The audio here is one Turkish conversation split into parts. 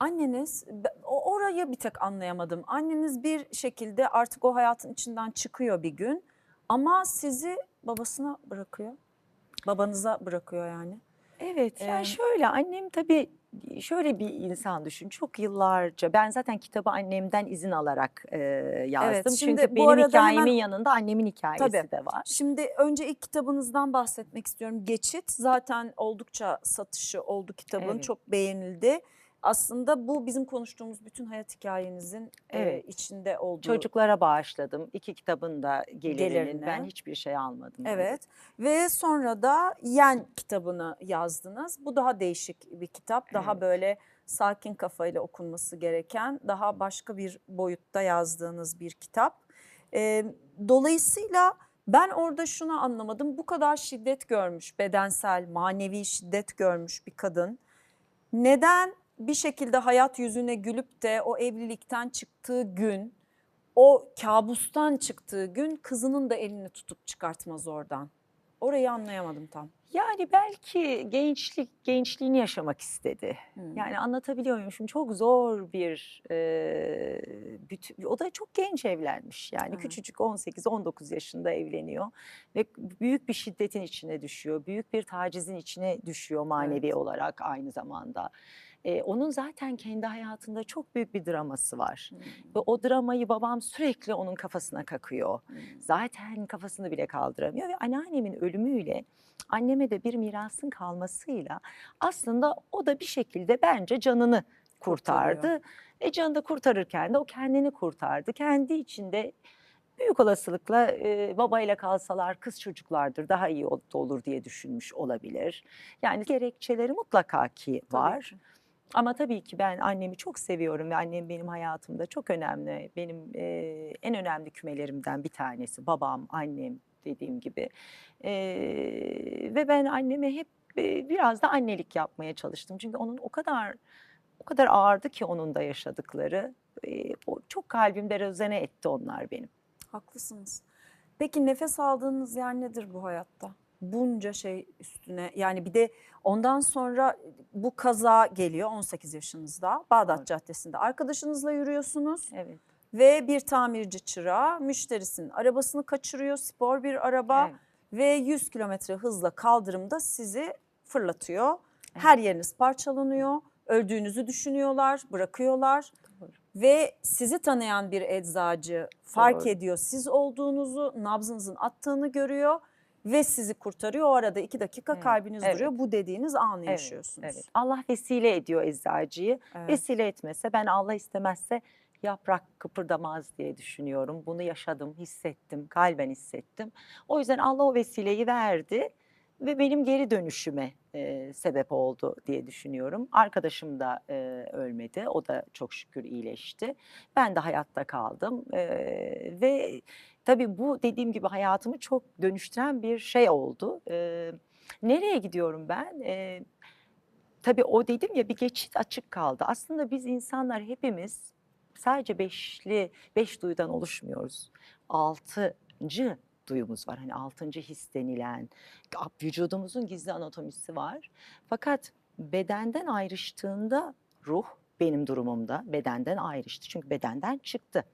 Anneniz, o- orayı bir tek anlayamadım. Anneniz bir şekilde artık o hayatın içinden çıkıyor bir gün ama sizi babasına bırakıyor. Babanıza bırakıyor yani. Evet, yani şöyle annem tabii şöyle bir insan düşün. Çok yıllarca ben zaten kitabı annemden izin alarak eee, yazdım. şimdi Çünkü benim hikayemin hemen- yanında annemin hikayesi Tabii. de var. Şimdi önce ilk kitabınızdan bahsetmek istiyorum. Geçit zaten oldukça satışı oldu kitabın. Evet. Çok beğenildi. Aslında bu bizim konuştuğumuz bütün hayat hikayenizin e, Evet. içinde olduğu. Çocuklara bağışladım. İki kitabın da gelirinin Gelirine. ben hiçbir şey almadım. Evet ve sonra da Yen kitabını yazdınız. Bu daha değişik bir kitap. Daha Evet. böyle sakin kafayla okunması gereken, daha başka bir boyutta yazdığınız bir kitap. Ee, dolayısıyla ben orada şunu anlamadım. Bu kadar şiddet görmüş, bedensel, manevi şiddet görmüş bir kadın. Neden bir şekilde hayat yüzüne gülüp de o evlilikten çıktığı gün, o kabustan çıktığı gün kızının da elini tutup çıkartmaz oradan. Orayı anlayamadım tam. Yani belki gençlik gençliğini yaşamak istedi. Hmm. Yani anlatabiliyor muyum? Şimdi çok zor bir, eee, bütün, o da çok genç evlenmiş. Yani Evet. küçücük 18-19 yaşında evleniyor ve büyük bir şiddetin içine düşüyor. Büyük bir tacizin içine düşüyor manevi Evet. olarak aynı zamanda. Eee, onun zaten kendi hayatında çok büyük bir draması var. Hmm. Ve o dramayı babam sürekli onun kafasına kakıyor. Hmm. Zaten kafasını bile kaldıramıyor ve anneannemin ölümüyle anneme de bir mirasın kalmasıyla aslında o da bir şekilde bence canını Kurtarıyor. kurtardı. E canını da kurtarırken de o kendini kurtardı. Kendi içinde büyük olasılıkla e, babayla kalsalar kız çocuklardır daha iyi ol- olur diye düşünmüş olabilir. Yani gerekçeleri mutlaka ki Tabii var. ki. Ama tabii ki ben annemi çok seviyorum ve annem benim hayatımda çok önemli. Benim e, en önemli kümelerimden bir tanesi. Babam, annem dediğim gibi. E, ve ben anneme hep e, biraz da annelik yapmaya çalıştım. Çünkü onun o kadar o kadar ağırdı ki onun da yaşadıkları. E, o çok kalbimde rezone etti onlar benim. Haklısınız. Peki nefes aldığınız yer nedir bu hayatta? Bunca şey üstüne yani bir de ondan sonra bu kaza geliyor 18 yaşınızda Bağdat Doğru. Caddesi'nde. Arkadaşınızla yürüyorsunuz Evet. ve bir tamirci çırağı müşterisinin arabasını kaçırıyor spor bir araba evet. ve 100 kilometre hızla kaldırımda sizi fırlatıyor. Her yeriniz parçalanıyor. Öldüğünüzü düşünüyorlar, bırakıyorlar. Doğru. Ve sizi tanıyan bir eczacı fark Doğru. ediyor siz olduğunuzu, nabzınızın attığını görüyor ve sizi kurtarıyor. O arada iki dakika Evet, kalbiniz evet. duruyor. Bu dediğiniz anı Evet, yaşıyorsunuz. evet. Allah vesile ediyor eczacıyı. Evet. Vesile etmese ben Allah istemezse yaprak kıpırdamaz diye düşünüyorum. Bunu yaşadım, hissettim, kalben hissettim. O yüzden Allah o vesileyi verdi ve benim geri dönüşüme e, sebep oldu diye düşünüyorum. Arkadaşım da e, ölmedi. O da çok şükür iyileşti. Ben de hayatta kaldım. E, ve tabii bu dediğim gibi hayatımı çok dönüştüren bir şey oldu. E, nereye gidiyorum ben? E, Tabii o dedim ya bir geçit açık kaldı. Aslında biz insanlar hepimiz sadece beşli, beş duyudan oluşmuyoruz. Altıncı duyumuz var. Hani altıncı his denilen vücudumuzun gizli anatomisi var. Fakat bedenden ayrıştığında ruh benim durumumda bedenden ayrıştı. Çünkü bedenden çıktı.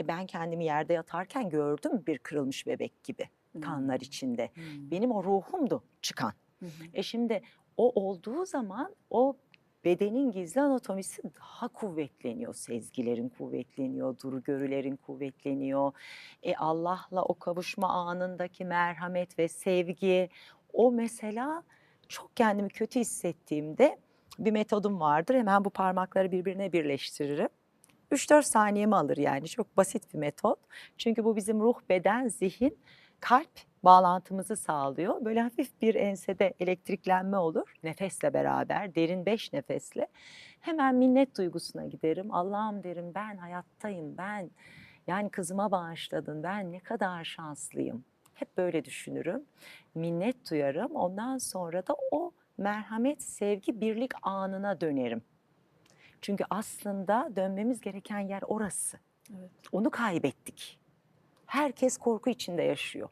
E ben kendimi yerde yatarken gördüm bir kırılmış bebek gibi kanlar içinde. Hmm. Benim o ruhumdu çıkan. Hı. E şimdi o olduğu zaman o bedenin gizli anatomisi daha kuvvetleniyor. Sezgilerin kuvvetleniyor, duru görülerin kuvvetleniyor. E Allah'la o kavuşma anındaki merhamet ve sevgi. O mesela çok kendimi kötü hissettiğimde bir metodum vardır. Hemen bu parmakları birbirine birleştiririm. 3-4 saniyemi alır yani çok basit bir metot. Çünkü bu bizim ruh, beden, zihin, kalp bağlantımızı sağlıyor. Böyle hafif bir ensede elektriklenme olur nefesle beraber, derin beş nefesle. Hemen minnet duygusuna giderim. Allah'ım derim ben hayattayım, ben yani kızıma bağışladın, ben ne kadar şanslıyım. Hep böyle düşünürüm. Minnet duyarım. Ondan sonra da o merhamet, sevgi, birlik anına dönerim. Çünkü aslında dönmemiz gereken yer orası. Evet. Onu kaybettik. Herkes korku içinde yaşıyor.